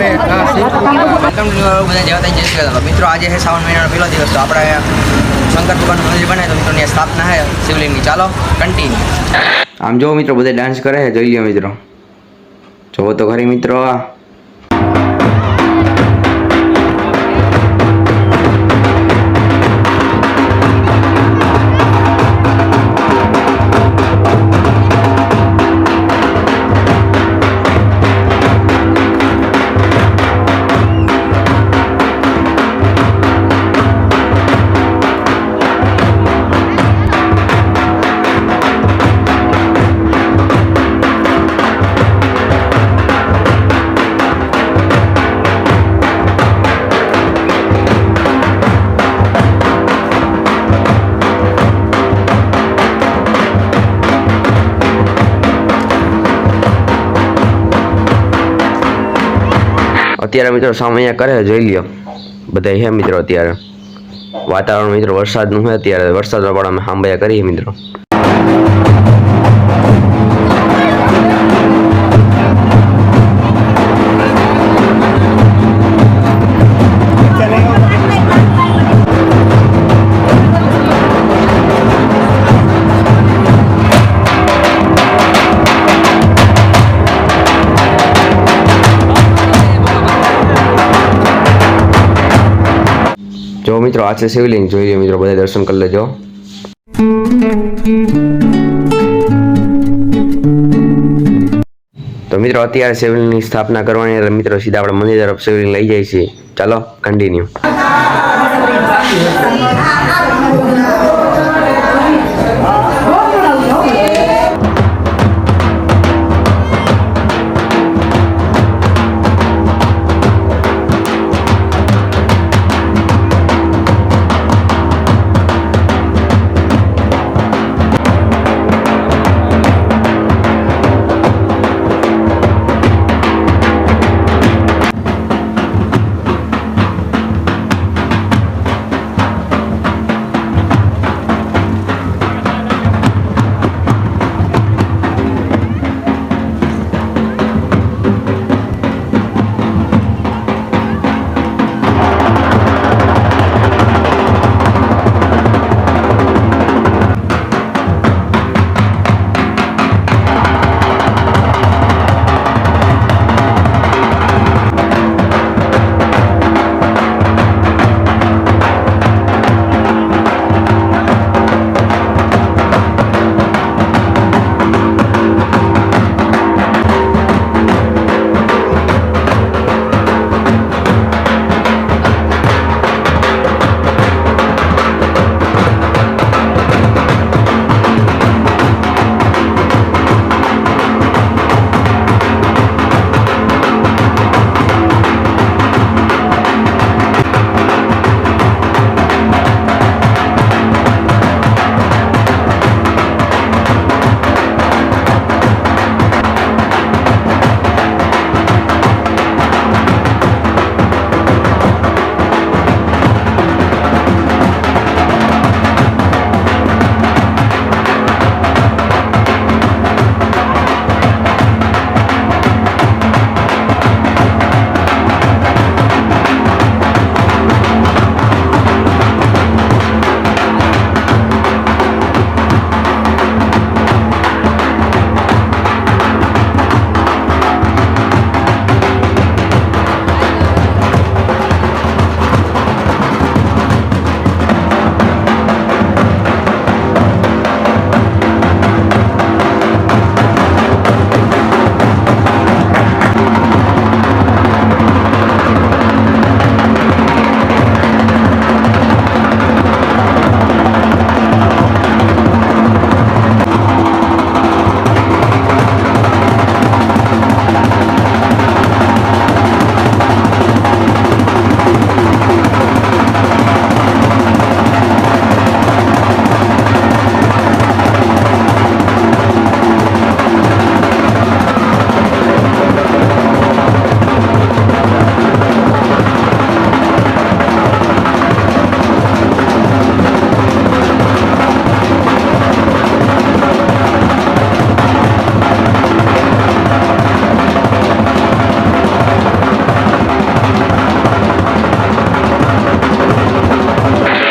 આપણે મિત્રો આજે છે શ્રાવણ મહિનાનો પહેલો દિવસ તો આપણે શંકર ભગવાનનું મંદિર બને તો મિત્રો ત્યાં સ્થાપના છે શિવલિંગની. ચાલો કન્ટિન્યુ આમ જો મિત્રો બધે ડાન્સ કરે છે જોઈ લો મિત્રો. જોવો તો ખરી મિત્રો આ અત્યારે મિત્રો સામે કરે જોઈ લ્યો. બધા હે મિત્રો અત્યારે. વાતાવરણ મિત્રો વરસાદનું છે અત્યારે. વરસાદમાં પણ અમે સાંભળ્યા કરીએ મિત્રો. મિત્રો, આ છે શિવલિંગ. જોઈ મિત્રો, બધા દર્શન કરી લેજો. તો મિત્રો, અત્યારે શિવલિંગની સ્થાપના કરવાની મિત્રો, સીધા આપણે મંદિર તરફ શિવલિંગ લઈ જાય છીએ. ચાલો કન્ટિન્યુ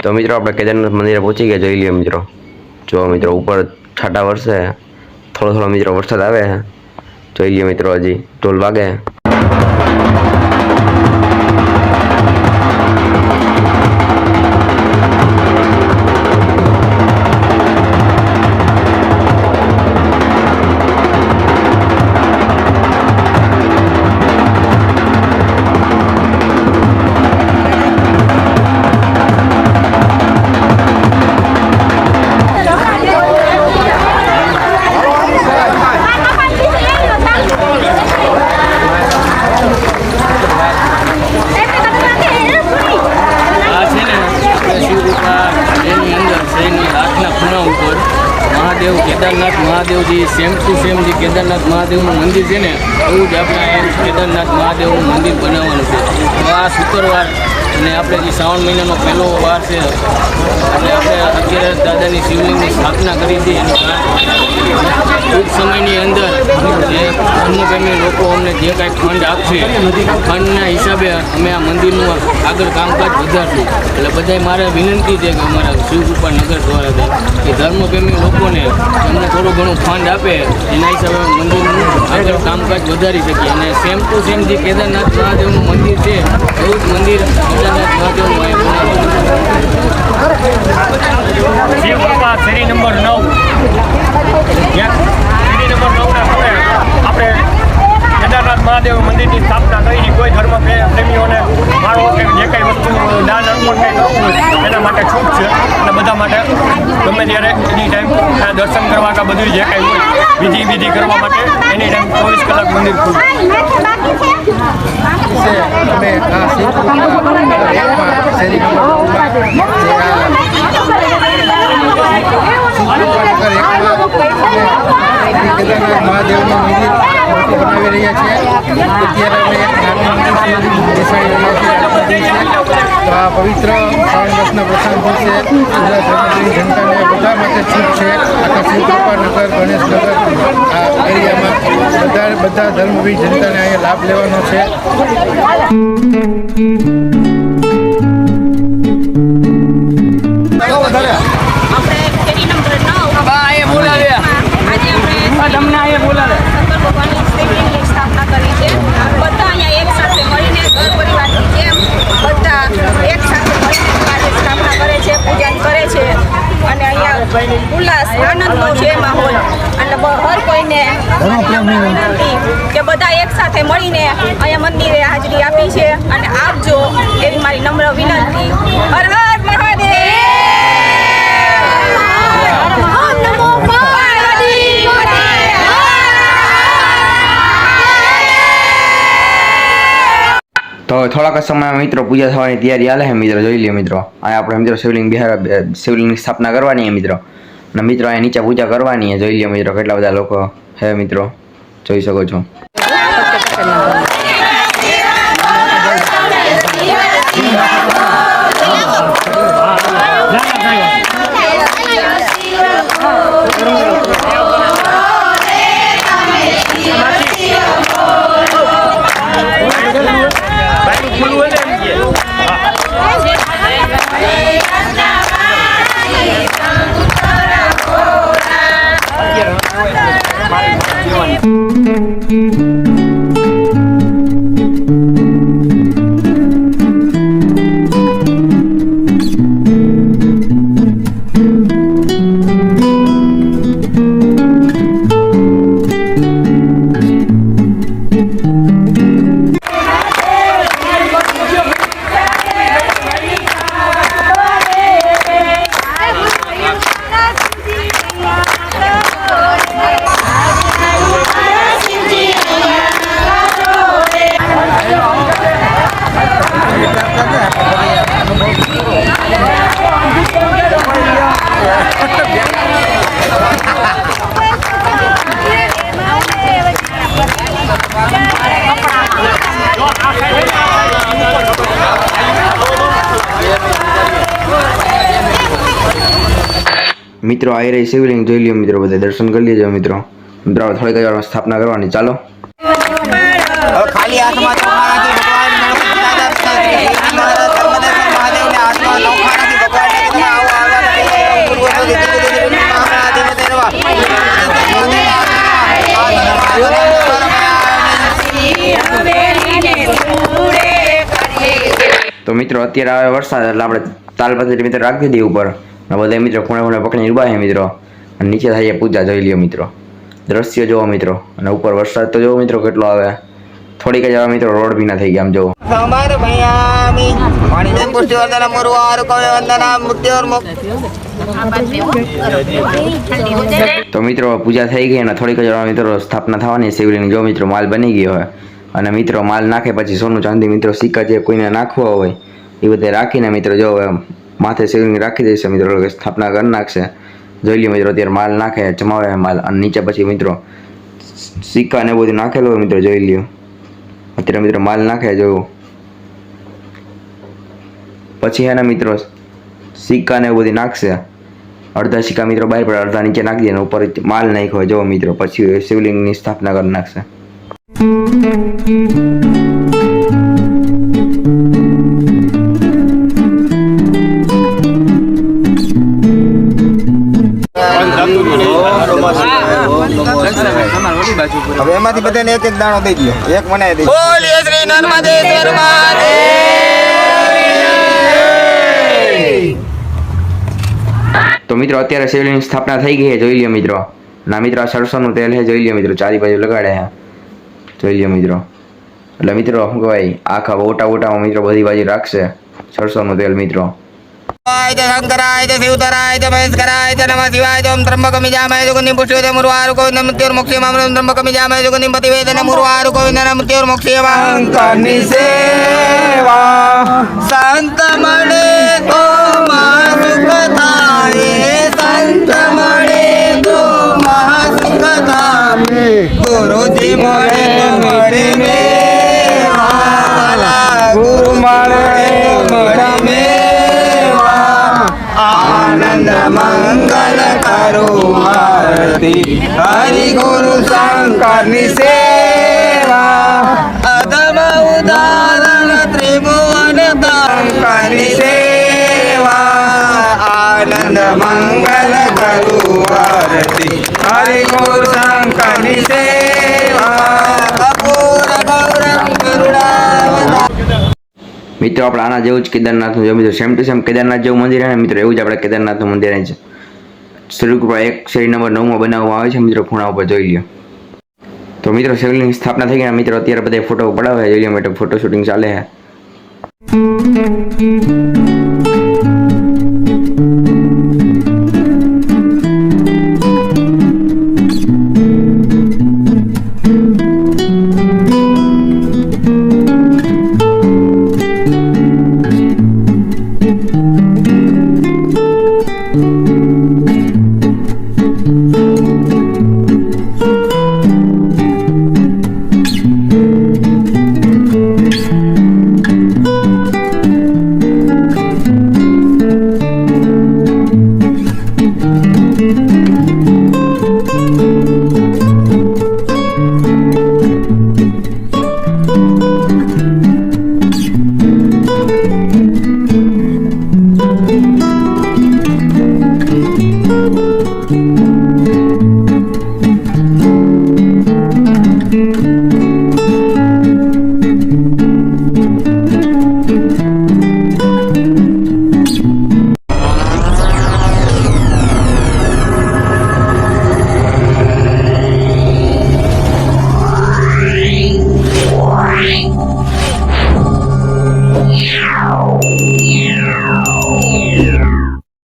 તો મિત્રો આપણે કેદારનાથ મંદિરે પહોંચી ગયા, જોઈ લઈએ મિત્રો. જો મિત્રો, ઉપર છાંટા વરસે, થોડો થોડો મિત્રો વરસાદ આવે. જોઈ લઈએ મિત્રો, હજી ઢોલ વાગે. સેમ ટુ સેમ જે કેદારનાથ મહાદેવનું મંદિર છે ને, એવું જ આપણે કેદારનાથ મહાદેવનું મંદિર બનાવવાનું છે. આ શુક્રવાર અને આપણે જે શ્રાવણ મહિનાનો પહેલો વાર છે એટલે આપણે અત્યારે દાદાની શિવલિંગની સ્થાપના કરી હતી ટૂંક સમયની અંદર જે ધર્મપ્રેમી લોકો અમને જે કાંઈ ફંડ આપશે ફંડના હિસાબે અમે આ મંદિરનું આગળ કામકાજ વધારશું. એટલે બધાય મારે વિનંતી છે કે અમારા શિવકૃપા નગર દ્વારા કે ધર્મપ્રેમી લોકોને અમને થોડું ઘણું ફંડ આપે, એના હિસાબે મંદિરનું આગળ કામકાજ વધારી શકીએ. અને સેમ ટુ સેમ જે કેદારનાથ મહાદેવનું મંદિર છે, એવું જ મંદિર શેરી નંબર નવ. શેરી નંબર નવના કેદારનાથ મહાદેવ મંદિરની સ્થાપના કરી કોઈ ધર્મ પ્રે- પ્રેમીઓને મારો કે જે કંઈ વસ્તુ દાન અર્પણ કંઈ કરવું એના માટે છૂટ છે. અને બધા માટે ગમે ત્યારે એની ટાઈમ દર્શન કરવા કે બધું જે કંઈ હોય વિધિ વિધિ કરવા માટે એની ટાઈમ ચોવીસ કલાક મંદિર ખુલ્લું છે અમે આ શેરી કેદારનાથ બનાવી રહ્યા છે અત્યારે આ પવિત્ર શ્રાવણ માસના પ્રસંગ દિવસે ગુજરાત ધર્મની જનતાને બધા માટે છૂટ છે આખા શિવકૃપા નગર ગણેશનગર આ એરિયામાં બધા બધા ધર્મવી જનતાને અહીંયા લાભ લેવાનો છે. તમને અહીંયા બોલાવે. શંકર ભગવાનની શિવલિંગની સ્થાપના કરી છે. બધા અહીંયા એક સાથે મળીને ઘર પરિવારની જેમ બધા એક સાથે મળીને સ્થાપના કરે છે પૂજન કરે છે. અને અહીંયા ઉલ્લાસ આનંદનો છે માહોલ એટલે હર કોઈને વિનંતી કે બધા એક સાથે મળીને અહીંયા મંદિરે હાજરી આપી છે. અને આપજો એવી મારી નમ્ર વિનંતી. હર હર! તો થોડાક સમયમાં મિત્રો પૂજા થવાની તૈયારી હાલે છે મિત્રો, જોઈ લઈએ મિત્રો. અહીંયા આપણે મિત્રો શિવલિંગ બિહાર શિવલિંગની સ્થાપના કરવાની છે મિત્રો. અને મિત્રો અહીંયા નીચે પૂજા કરવાની છે, જોઈ લઈએ મિત્રો, કેટલા બધા લોકો હે મિત્રો. જોઈ શકો છો. મિત્રો આવી રહી શિવલિંગ જોઈ લો મિત્રો બધા દર્શન કરી લેજો મિત્રો મિત્રો થોડીક વારમાં સ્થાપના કરવાની ચાલો તો મિત્રો અત્યારે આવે વરસાદ એટલે આપણે તાલપત્રી મિત્ર રાખી દઈએ ઉપર બધા મિત્રો ખૂણે ખૂણે પકડીને ઊભા મિત્રો. અને નીચે થાય પૂજા જોઈ લ્યો મિત્રો. દ્રશ્ય જોવો મિત્રો. અને ઉપર વરસાદ તો જોવો મિત્રો કેટલો આવે. થોડીક જ આવે મિત્રો રોડ ભીના થઈ ગયા જોવો. તો મિત્રો પૂજા થઈ ગઈ અને થોડીક જ મિત્રો સ્થાપના થવાની શિવલિંગ જો મિત્રો માલ બની ગયો હોય. અને મિત્રો માલ નાખે પછી સોનું ચાંદી મિત્રો સિક્કા જે કોઈને નાખવા હોય એ બધે રાખીને મિત્રો જો માથે શિવલિંગ રાખી દેશે મિત્રો સ્થાપના કરી નાખશે. જોઈ લે મિત્રો, અત્યારે માલ નાખે, જમાવે માલ. અને નીચે પછી મિત્રો, સિક્કા ને બધું નાખેલું હોય મિત્રો, જોઈ લ્યો. અત્યારે મિત્રો માલ નાખે જોયું પછી એના મિત્રો, સિક્કા ને બધું નાખશે. અડધા સિક્કા મિત્રો બહાર પડે, અડધા નીચે નાખી દે ઉપર માલ નાખ્યો જોવો મિત્રો, પછી શિવલિંગની સ્થાપના કરી નાખશે. હવે એમાંથી બધાને એક એક દાણો દઈ દો એક મને દઈ બોલીએ શ્રી નર્મદેશ્વર તો મિત્રો અત્યારે શિવલિંગની સ્થાપના થઈ ગઈ છે જોઈ લ્યો મિત્રો. ના મિત્રો આ સરસોનું તેલ છે જોઈ લ્યો મિત્રો. ચારી બાજુ લગાડે છે. જોઈ લ્યો મિત્રો. એટલે મિત્રો શું કહેવાય? આખા ઓટા ઓટામાં મિત્રો બધી બાજુ રાખશે સરસોનું તેલ મિત્રો. ચ શંકરાય ચ શિવતરાય ચ મહેશ્વરાય ચ નમઃ શિવાય ચ ઓમ ત્રંબકમિ જામય સુગંધિ પુષ્ટિવતે મુર્વારુ ગોવિંદ મૃત્યુર્મુક્ષીમામૃતમ ત્રંબકમિ જામય સુગંધિ પતિવેદન મુર્વારુ ગોવિંદ મૃત્યુર્મુક્ષીમામ શંકરની સેવા મિત્રો, આપણે આના જેવું જ કેદારનાથનું જો મિત્રો સેમ ટુ સેમ કેદારનાથ જેવું મંદિર છે ને, મિત્રો, એવું જ આપણે કેદારનાથનું મંદિર છે. શ્રીકૃપા એક શેરી નંબર નવમાં બનાવવામાં આવે છે, મિત્રો, ખૂણા ઉપર જોઈ લ્યો. તો મિત્રો, શિવલિંગની સ્થાપના થઈ ગયા મિત્રો, અત્યારે બધા ફોટો પડાવે જોઈ લ્યો મિત્રો ફોટો શૂટિંગ ચાલે છે.